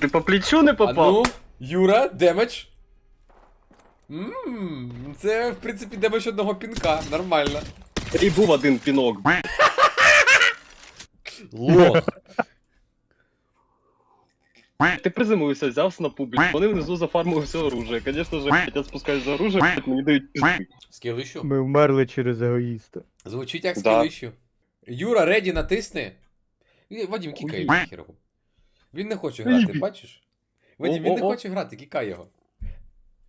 Ти по плечу не А ну, Юра, демедж. Ммм, це, в принципі, демедж одного пінка, нормально. І був один пінок. Лох. Ти приземлився, взяв снапу, блядь. Вони внизу зафармили все оружие. Конечно же, блядь, я спускаюсь за оружие, блядь, мені дають пизди. Скілищу. Ми вмерли через егоїста. Звучить як Да. скілищу. Юра, реді натисни. І Вадим, кікай Ой. його. Він не хоче грати, бачиш? Вадим, він не хоче грати, кікай його.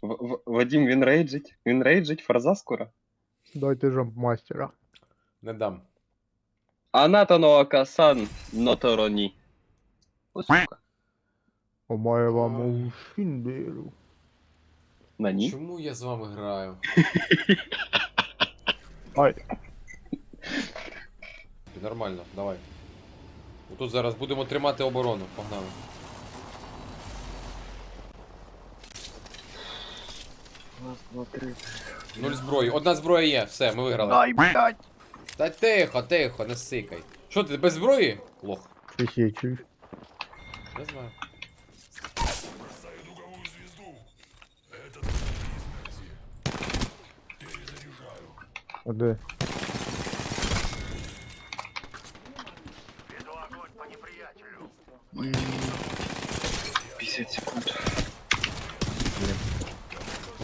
В- В- Вадим, він рейджить. Він рейджить, фраза скоро. Дайте жамп мастера. Не дам. Анатано Акасан Нотороні. О, сука. Омає вам у Шіндеру. На ні. Чому я з вами граю? Ай, Нормально, давай. Тут зараз будемо тримати оборону. Погнали. Раз, два, три. Нуль зброї. Одна зброя є, все, ми виграли. ай, блядь. Та тихо, тихо, не сикай. Що ти без зброї? Лох. Чуєш? Не знаю. А де?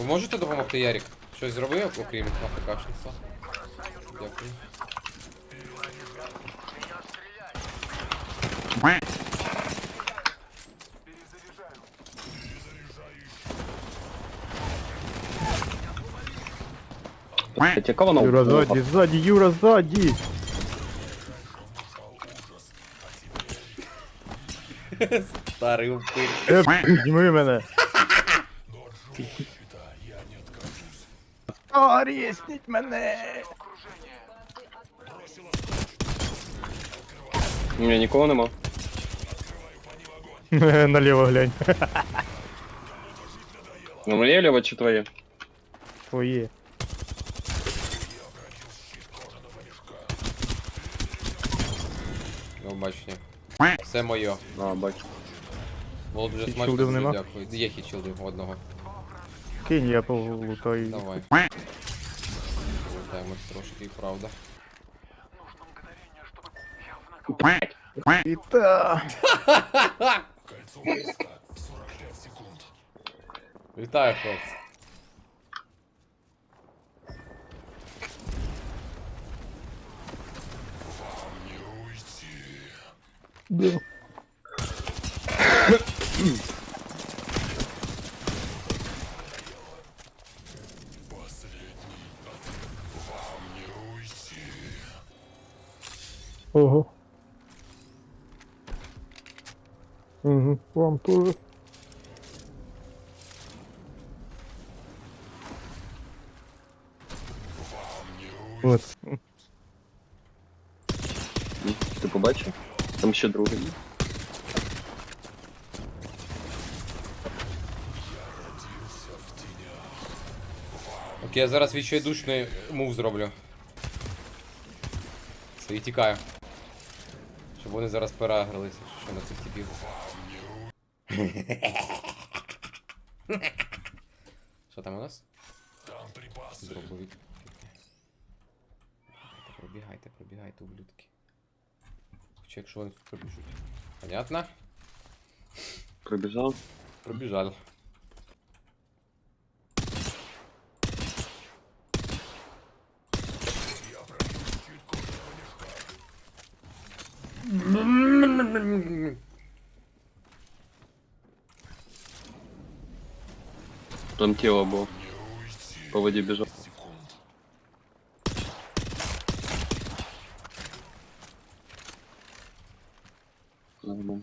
Можете допомогти, Ярік? Щось зробив, окрім АФКшництва? Дякую. Яка вона Юра ззаді, ззаді, Юра ззаді. Старий упир. Е, підніми мене. Рісніть мене. Ні, нікого нема. Наліво глянь. Ну, моє ліво чи твоє? Твоє. Ну, бачення. Все моє. А, бачу. Було дуже смачно, нема? дякую. Є хітшилдів одного. Кинь, я полутаю. Давай. Лутаємось трошки, правда. І та. Вітаю, хлопці. Да. Ого. Угу, вам тоже. Вот. Ні, Ти побачив? Там ще другий. Окей, я зараз відчайдушний мув зроблю. Все, і тікаю. Щоб вони зараз перегралися, що на цих типів. Що там у нас? Дробовик. Пробігайте, пробігайте, пробігайте, ублюдки. Хоча якщо вони тут пробіжуть. Понятно? Прибіжав. Пробіжали. Там тело было. По воде біжав. Нормально.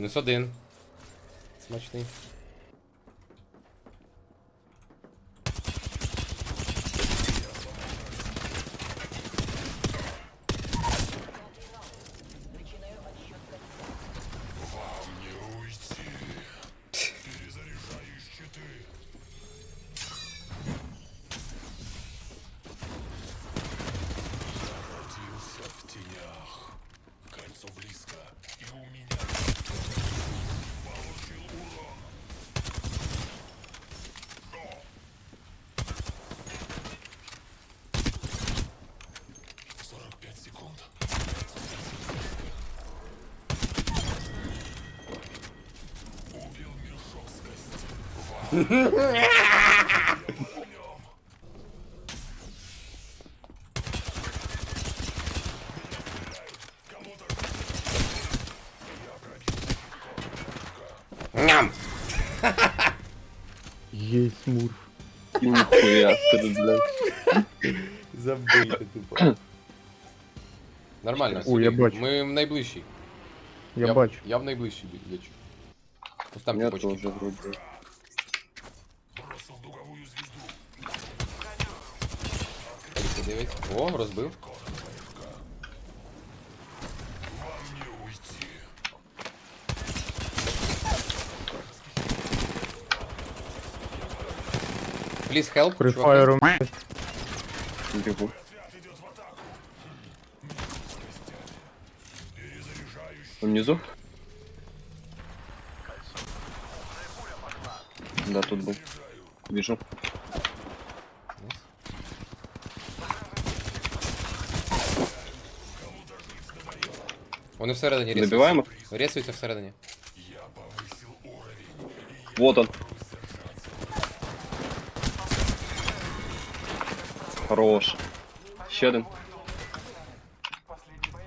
Мінус один. Смачний. Ням! Є смурф. Ніхуя собі, блядь. Забийте тупо. Нормально, Ой, я Сергій. бачу. Ми в найближчій. Я бачу. Я в найближчій бі- лечу. Ось там Я типочки. теж вроде. Дивіться, дивіться. О, розбив. Please help, чуваки. Прифайром. Бігу. Внизу? Да, тут был. Вижу. Вони всередині рісуються. Добиваємо? Рісуються всередині. Вот он. Хорош. Ще один.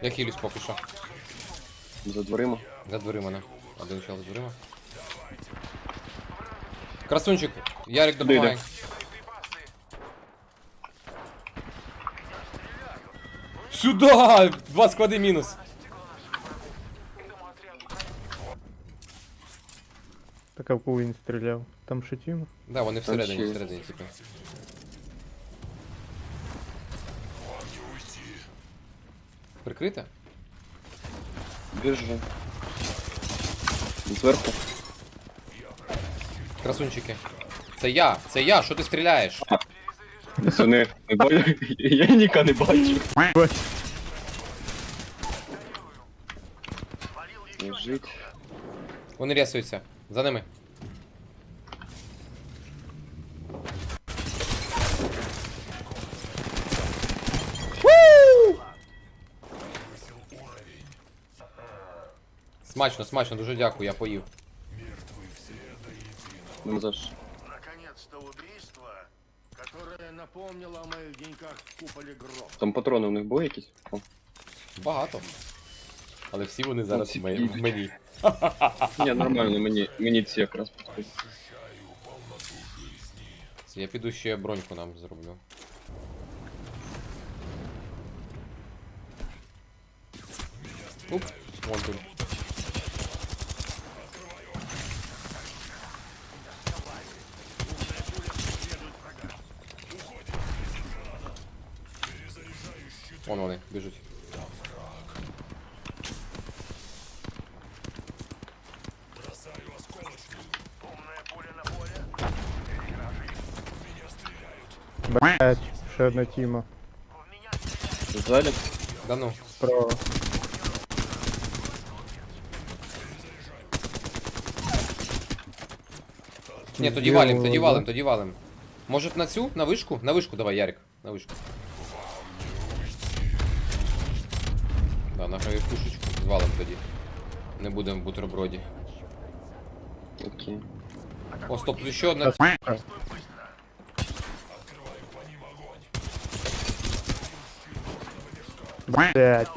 Я хилюсь поки що. За дверима. За дверима, не. Один чел за дверима. Красунчик, Ярик допомагає. Де, Сюда! Два склади мінус. а в кого він стріляв? Там ще тіма? Да, вони всередині, ще є. всередині, типу. Прикрите? Біжу. Зверху. Красунчики. Це я, це я, що ти стріляєш? Пацани, не бачу. Я ніка не бачу. Лежить. Вони рясуються. За ними. Смачно, смачно, дуже дякую, я поїв. Ну за ж. Наконец-то убийство, которое напомнило о моих деньках в куполе гроб. Там патрони у них були якісь? О, Багато. Але всі вони зараз в мені. Ні, нормально, мені, мені ці якраз підходять. Я піду ще броньку нам зроблю. Уп, вон тут. Вон вони, біжуть. Блять, ще одна тіма. Ззаді? Да ну. Справа. Ні, тоді валим, тоді да. валим, тоді валим. Може на цю? На вишку? На вишку давай, Ярик. На вишку. Да, на пушечку. Звалим тоді. Не будемо в бутерброді. Окей. О, стоп, тут ще одна. Сука. Блять.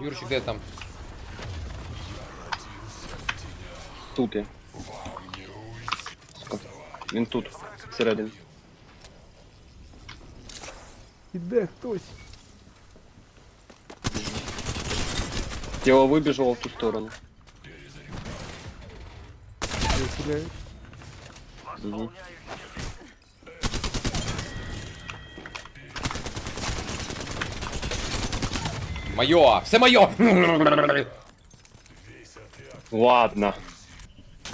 Юрчик, де там? Тут я. Сука. Він тут, всередині. Іде хтось. Тіло вибіжало в ту сторону. Виселяють. Угу. Майо! Все майо! Ладно.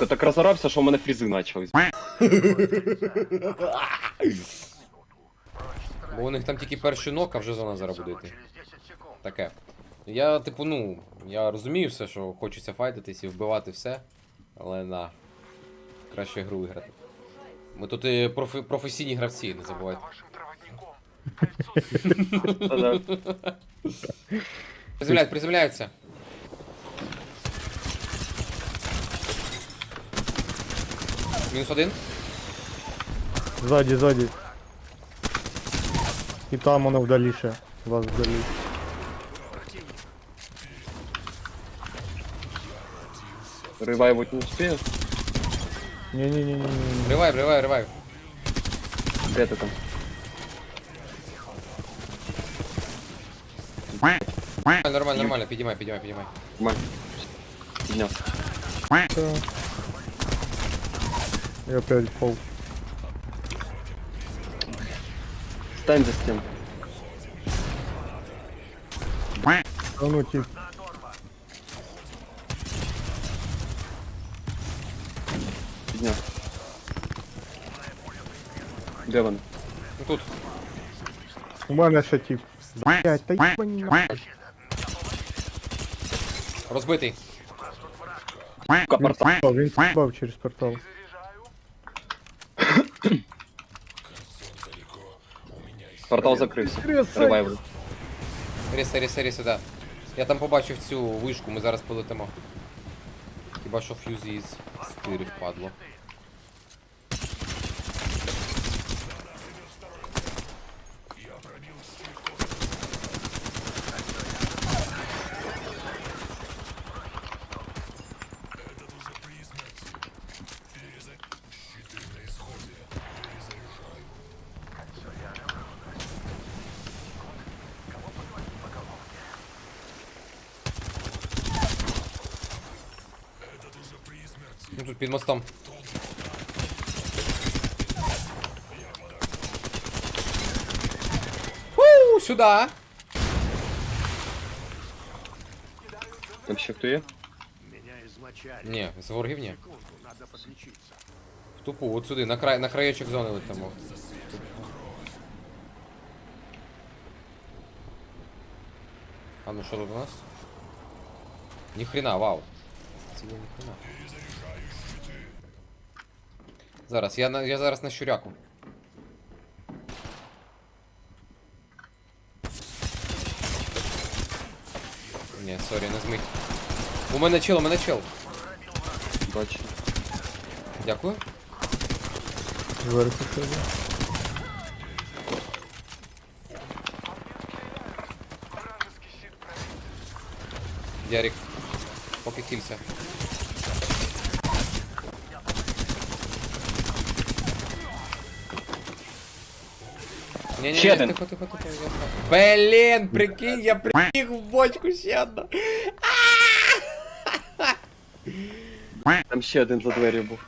Так розорався, що в мене фрізи почались. Бо у них там тільки перший нок, а вже зона зараз буде йти. Таке. Я, типу, ну, я розумію все, що хочеться файтитись і вбивати все, але на. Краще гру виграти. Ми тут і профі- професійні гравці, не забувайте. Та-да. Приземляють, приземляються. Мінус один. Ззаді, ззаді. І там воно вдалі ще. Вас вдалі. Ревайвуть не успею. Ні-ні-ні-ні-ні. Ривай, ривай, ривай. Де ти там? Нормально, нормально, нормально. Підіймай, підіймай, підіймай. Нормально. Підняв. Та. Я опять впав. Стань за стін. А ну тип. Підняв. Де вони? Ну тут. У мене ще тип. Блять, та їбані нахуй. Розбитий. Він Капорта. спав, він спав через портал. Портал закрився. Краса. Ревайвли. Ріса, ріса, ріса, да. Я там побачив цю вишку, ми зараз полетимо. Хіба що фьюзі із стири впадло. Ну тут під мостом. Фу, сюда. Там ще хто є? Ні, з ворогів ні. В тупу, от сюди, на край, на краєчок зони летимо. А ну що тут у нас? Ніхрена, вау. Є ніхрена. Зараз, я, на, я зараз на щуряку. Ні, сорі, не змить. У мене чел, у мене чел. Бачу. Дякую. Зверху ще. Ярик, поки кілься. Ні, Ще ні, один. тихо, тихо, тихо, я. Блін, прикинь, я прибіг в бочку ще одну. Там ще один за дверью був.